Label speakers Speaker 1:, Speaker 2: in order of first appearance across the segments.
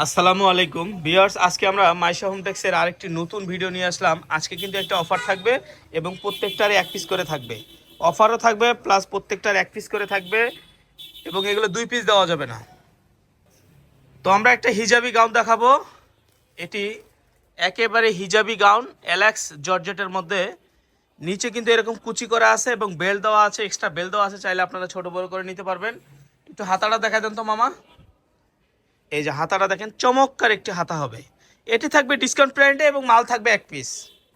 Speaker 1: আসসালামু আলাইকুম। বিয়ার্স আজকে আমরা মাইশা হোমটেক্সের আরেকটি নতুন ভিডিও নিয়ে আসলাম। আজকে কিন্তু একটা অফার থাকবে এবং প্রত্যেকটারই এক পিস করে থাকবে। অফারও থাকবে প্লাস প্রত্যেকটার এক পিস করে থাকবে এবং এগুলো দুই পিস দেওয়া যাবে না। তো আমরা একটা হিজাবি গাউন দেখাবো। এটি একেবারে হিজাবি গাউন অ্যালেক্স জর্জেটের মধ্যে। নিচে কিন্তু এরকম কুচি করা আছে এবং বেল দেওয়া আছে এক্সট্রা বেল দেওয়া আছে, চাইলে আপনারা ছোট বড় করে নিতে পারবেন। একটু হাতাটা দেখা দেন তো মামা। এই যে হাতাটা দেখেন, চমৎকার একটি হাতা হবে। এটি থাকবে ডিসকাউন্ট প্রাইন্টে এবং মাল থাকবে এক পিস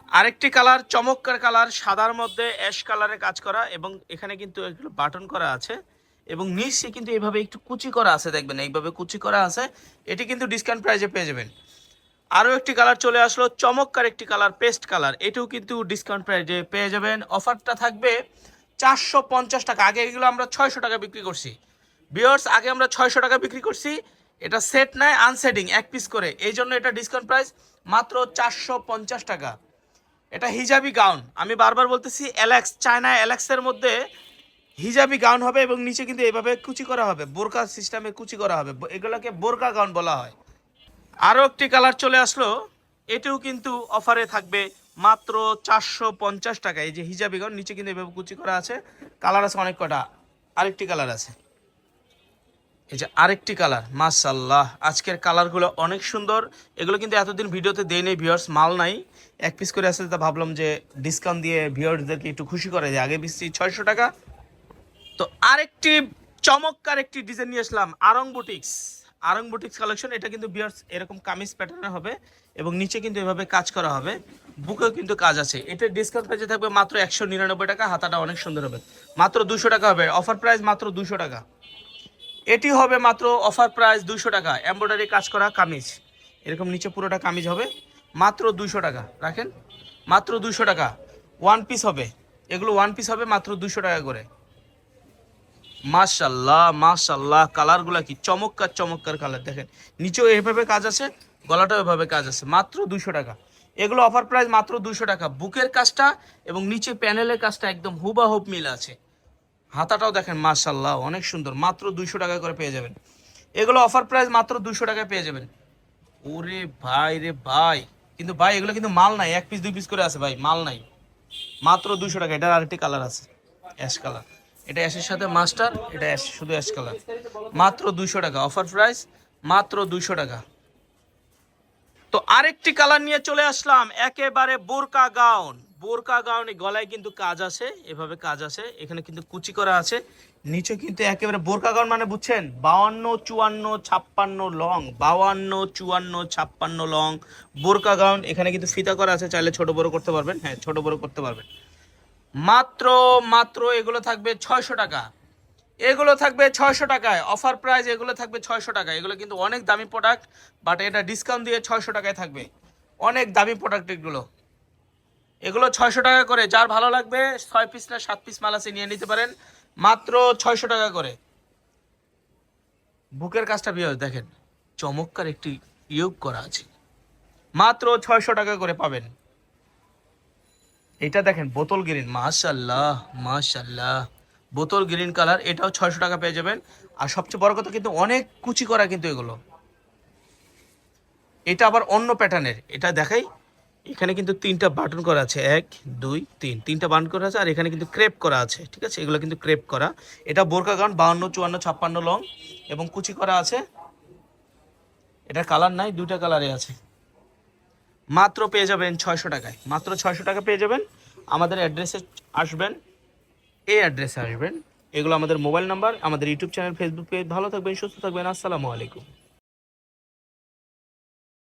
Speaker 1: আরেকটি কালার চমৎকার কালার সাদার মধ্যে অ্যাশ কালারে কাজ করা এবং এখানে কিন্তু একটু বাটন করা আছে এবং নিচে কিন্তু এইভাবে একটু কুচি করা আছে, দেখবেন, এইভাবে কুচি করা আছে। এটি কিন্তু ডিসকাউন্ট প্রাইজে পেয়ে যাবেন। আরও একটি কালার চলে আসলো, চমৎকার একটি কালার পেস্ট কালার এটিও কিন্তু ডিসকাউন্ট প্রাইজে পেয়ে যাবেন। অফারটা থাকবে চারশো পঞ্চাশ টাকা। আগে এগুলো আমরা ছয়শো টাকা বিক্রি করছি। বিয়ার্স আগে আমরা ছয়শো টাকা বিক্রি করছি। এটা সেট নেয় আনসেটিং এক পিস করে। এই জন্য এটা ডিসকাউন্ট প্রাইস মাত্র চারশো পঞ্চাশ টাকা। এটা হিজাবি গাউন আমি বারবার বলতেছি অ্যালেক্স চায়না অ্যালেক্সের মধ্যে হিজাবি গাউন হবে এবং নিচে কিন্তু এভাবে কুচি করা হবে। বোরকা সিস্টেমে কুচি করা হবে। এগুলোকে বোরকা গাউন বলা হয়। আরও একটি কালার চলে আসলো। এটিও কিন্তু অফারে থাকবে মাত্র চারশো পঞ্চাশ টাকা। এই যে হিজাবি গাউন নিচে কিন্তু এভাবে কুচি করা আছে। কালার আছে অনেক কটা। আরেকটি কালার আছে। এই যে আরেকটি কালার মাসাল্লাহ আজকের কালারগুলো অনেক সুন্দর। এগুলো কিন্তু এতদিন ভিডিওতে দেই নেই ভিউয়ার্স মাল নাই। এক পিস করে আসলে তা ভাবলাম যে ডিসকাউন্ট দিয়ে ভিউয়ার্সদেরকে একটু খুশি করে যে আগে বেশি ছয়শো টাকা। তো আরেকটি চমৎকার একটি ডিজাইন নিয়ে আসলাম Aarong boutiques Aarong boutiques collection এটা কিন্তু বিয়ার্স এরকম কামিজ প্যাটার্নে হবে এবং নিচে কিন্তু এভাবে কাজ করা হবে। বুকেও কিন্তু কাজ আছে। এটা ডিসকাউন্ট প্রাইসে থাকবে মাত্র একশো নিরানব্বই টাকা। হাতাটা অনেক সুন্দর হবে। মাত্র দুশো টাকা হবে। অফার প্রাইস মাত্র দুশো টাকা। এটি হবে মাত্র অফার প্রাইস দুশো টাকা এমব্রয়ডারি কাজ করা কামিজ। এরকম নিচে পুরোটা কামিজ হবে, মাত্র দুশো টাকা, রাখেন? মাত্র দুশো টাকা ওয়ান পিস হবে। এগুলো ওয়ান পিস হবে, মাত্র দুশো টাকা করে। মাশাল্লাহ মাশাল্লাহ, কালারগুলো কি চমৎকার চমৎকার কালার। দেখেন, নিচেও এভাবে কাজ আছে, গলাটাও এভাবে কাজ আছে, মাত্র দুশো টাকা। এগুলো অফার প্রাইস মাত্র দুশো টাকা। বুকের কাজটা এবং নিচে প্যানেলের কাজটা একদম হুবাহুব মিল আছে। হাতাটাও দেখেন মাশাল্লাহ অনেক সুন্দর। মাত্র দুইশো টাকা করে পেয়ে যাবেন। এগুলো অফার প্রাইস মাত্র দুইশো টাকায় পেয়ে যাবেন। ওরে ভাই রে ভাই। কিন্তু ভাই, এগুলো কিন্তু মাল নাই, এক পিস দুই পিস করে আছে ভাই, মাল নাই। মাত্র দুইশো টাকা, এটার আরেকটি কালার আছে অ্যাশ কালার এটা অ্যাশের সাথে মাস্টার এটা অ্যাশ শুধু অ্যাশ কালার মাত্র দুইশো টাকা অফার প্রাইস মাত্র দুইশো টাকা। তো আরেকটি কালার নিয়ে চলে আসলাম, একেবারে বোরকা গাউন। বোরকা গাউনে গলায় কিন্তু কাজ আছে এভাবে কাজ আছে এখানে কিন্তু কুচি করা আছে। নিচে কিন্তু একেবারে বোরকা গাউন মানে বুঝছেন? বাউান্ন, চুয়ান্ন, ছাপ্পান্ন লং, বাউান্ন, চুয়ান্ন, ছাপ্পান্ন লং বোরকা গাউন। এখানে কিন্তু ফিতা করা আছে, চাইলে ছোট বড় করতে পারবেন। হ্যাঁ ছোট বড় করতে পারবেন। মাত্র মাত্র এগুলো থাকবে ছয়শো টাকা। এগুলো থাকবে ছয়শো টাকায়। অফার প্রাইস এগুলো থাকবে ছয়শো টাকা। এগুলো কিন্তু অনেক দামি প্রোডাক্ট, বাট এটা ডিসকাউন্ট দিয়ে ছয়শো টাকায় থাকবে। অনেক দামি প্রোডাক্ট এগুলো। এগুলো ছয়শো টাকা করে। যার ভালো লাগবে, ছয় পিস না সাত পিস মাল আছে, নিয়ে নিতে পারেন। মাত্র ছয়শো টাকা করে। বুকের কাজটা বিয়ে দেখেন। চমৎকার একটি ইয়োগ করা আছে। মাত্র ছয়শো টাকা করে পাবেন। এটা দেখেন, বোতল গ্রিন। মাশাল্লাহ মাশাল্লাহ বোতল গ্রিন কালার, এটাও ছয়শো টাকা পেয়ে যাবেন। আর সবচেয়ে বড় কথা কিন্তু অনেক কুচি করা কিন্তু এগুলো। এটা আবার অন্য প্যাটার্নের। এটা দেখাই এখানে কিন্তু তিনটা বাটন করা আছে, এক, দুই, তিন। তিনটা বাটন করা আছে আর এখানে কিন্তু ক্রেপ করা আছে, ঠিক আছে? এগুলো কিন্তু ক্রেপ করা। এটা বোরকা গাউন, বাউন্ন, চুয়ান্ন, ছাপ্পান্ন লং এবং কুচি করা আছে। এটা কালার নাই, দুইটা কালারে আছে। মাত্র পেয়ে যাবেন ছয়শো টাকায়। মাত্র ছয়শো টাকা পেয়ে যাবেন। আমাদের অ্যাড্রেসে আসবেন। এই অ্যাড্রেসে আসবেন। এগুলো আমাদের মোবাইল নাম্বার, আমাদের ইউটিউব চ্যানেল, ফেসবুক পেজ। ভালো থাকবেন, সুস্থ থাকবেন। আসসালামু আলাইকুম।